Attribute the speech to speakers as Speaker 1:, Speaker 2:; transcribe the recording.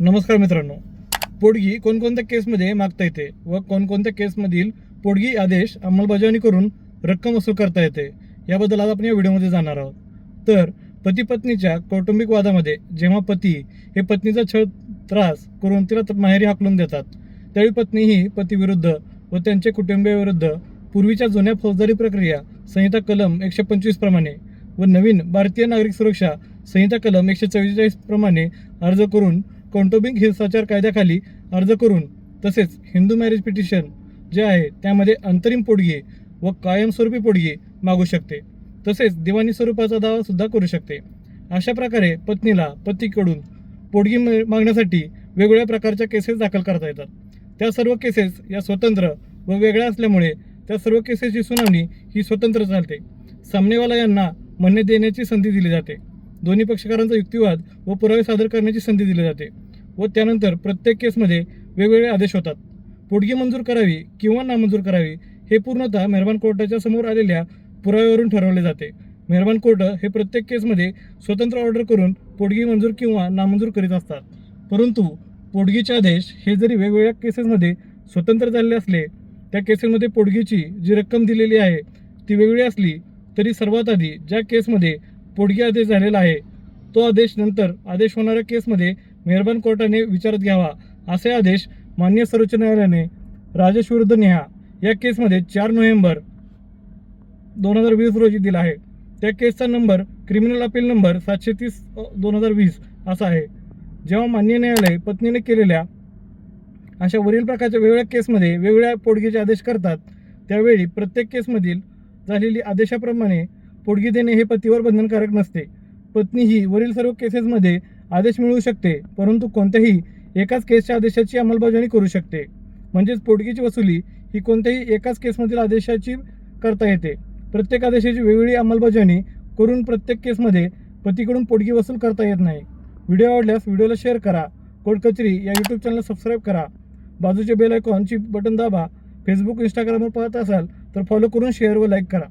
Speaker 1: नमस्कार मित्रांनो. पोडगी कोणकोणत्या केसमध्ये मागता येते व कोणकोणत्या केसमधील पोडगी आदेश अंमलबजावणी करून रक्कम वसूल करता येते याबद्दल आज आपण या व्हिडिओमध्ये जाणार आहोत. तर पती पत्नीच्या कौटुंबिक वादामध्ये जेव्हा पती हे पत्नीचा छळ त्रास करून तिला माहेरी हाकलून देतात त्यावेळी पत्नी ही पतीविरुद्ध व त्यांचे कुटुंबियाविरुद्ध पूर्वीच्या जुन्या फौजदारी प्रक्रिया संहिता कलम एकशे पंचवीस प्रमाणे व नवीन भारतीय नागरिक सुरक्षा संहिता कलम एकशे चव्वेचाळीस प्रमाणे अर्ज करून कौटुंबिक हिंसाचार कायद्याखाली अर्ज करून तसेच हिंदू मॅरेज पिटिशन जे आहे त्यामध्ये अंतरिम पोडगी व कायमस्वरूपी पोडगी मागू शकते. तसेच दिवाणी स्वरूपाचा दावा सुद्धा करू शकते. अशा प्रकारे पत्नीला पतीकडून पोडगी म- मागण्यासाठी वेगवेगळ्या प्रकारच्या केसेस दाखल करता येतात. त्या सर्व केसेस या स्वतंत्र व वेगळ्या असल्यामुळे त्या सर्व केसेसची सुनावणी ही स्वतंत्र चालते. सामनेवाला यांना म्हणणे देण्याची संधी दिली जाते. दोन्ही पक्षकारांचा युक्तिवाद व पुरावे सादर करण्याची संधी दिली जाते. व त्यानंतर प्रत्येक केसमध्ये वेगवेगळे आदेश होतात. पोटगी मंजूर करावी किंवा नामंजूर करावी हे पूर्णतः मेहरबान कोर्टाच्या समोर आलेल्या पुराव्यावरून ठरवले जाते. मेहरबान कोर्ट हे प्रत्येक केसमध्ये स्वतंत्र ऑर्डर करून पोटगी मंजूर किंवा नामंजूर करीत असतात. परंतु पोटगीचे आदेश हे जरी वेगवेगळ्या केसेसमध्ये स्वतंत्र झालेले असले त्या केसेसमध्ये पोटगीची जी रक्कम दिलेली आहे ती वेगळी असली तरी सर्वात आधी ज्या केसमध्ये पोटगी आदेश झालेला आहे तो आदेश नंतर आदेश होणाऱ्या केसमध्ये मेहरबान कोर्टाने विचारात घ्यावा असे आदेश मान्य सर्वोच्च न्यायालयाने राजेश विरुद्ध नेहा या केसमध्ये चार नोव्हेंबर दोन हजार वीस रोजी दिला आहे. त्या केसचा नंबर क्रिमिनल अपील नंबर सातशे तीस दोन हजार वीस असा आहे. जेव्हा मान्य न्यायालय पत्नीने केलेल्या अशा वरील प्रकारच्या वेगवेगळ्या केसमध्ये वेगवेगळ्या पोडगीचे आदेश करतात त्यावेळी प्रत्येक केसमधील झालेली आदेशाप्रमाणे पोडगी देणे हे पतीवर बंधनकारक नसते. पत्नी ही वरील सर्व केसेसमध्ये आदेश मिळवू शकते परंतु कोणत्याही एकाच केसच्या आदेशाची अंमलबजावणी करू शकते. म्हणजेच पोटगीची वसुली ही कोणत्याही एकाच केसमधील आदेशाची करता येते. प्रत्येक आदेशाची वेगवेगळी अंमलबजावणी करून प्रत्येक केसमध्ये पतीकडून पोटगी वसूल करता येत नाही. व्हिडिओ आवडल्यास व्हिडिओला शेअर करा. कोर्ट कचेरी या यूट्यूब चॅनलला सबस्क्राईब करा. बाजूचे बेल आयकॉनची बटन दाबा. फेसबुक इंस्टाग्रामवर पाहत असाल तर फॉलो करून शेअर व लाईक करा.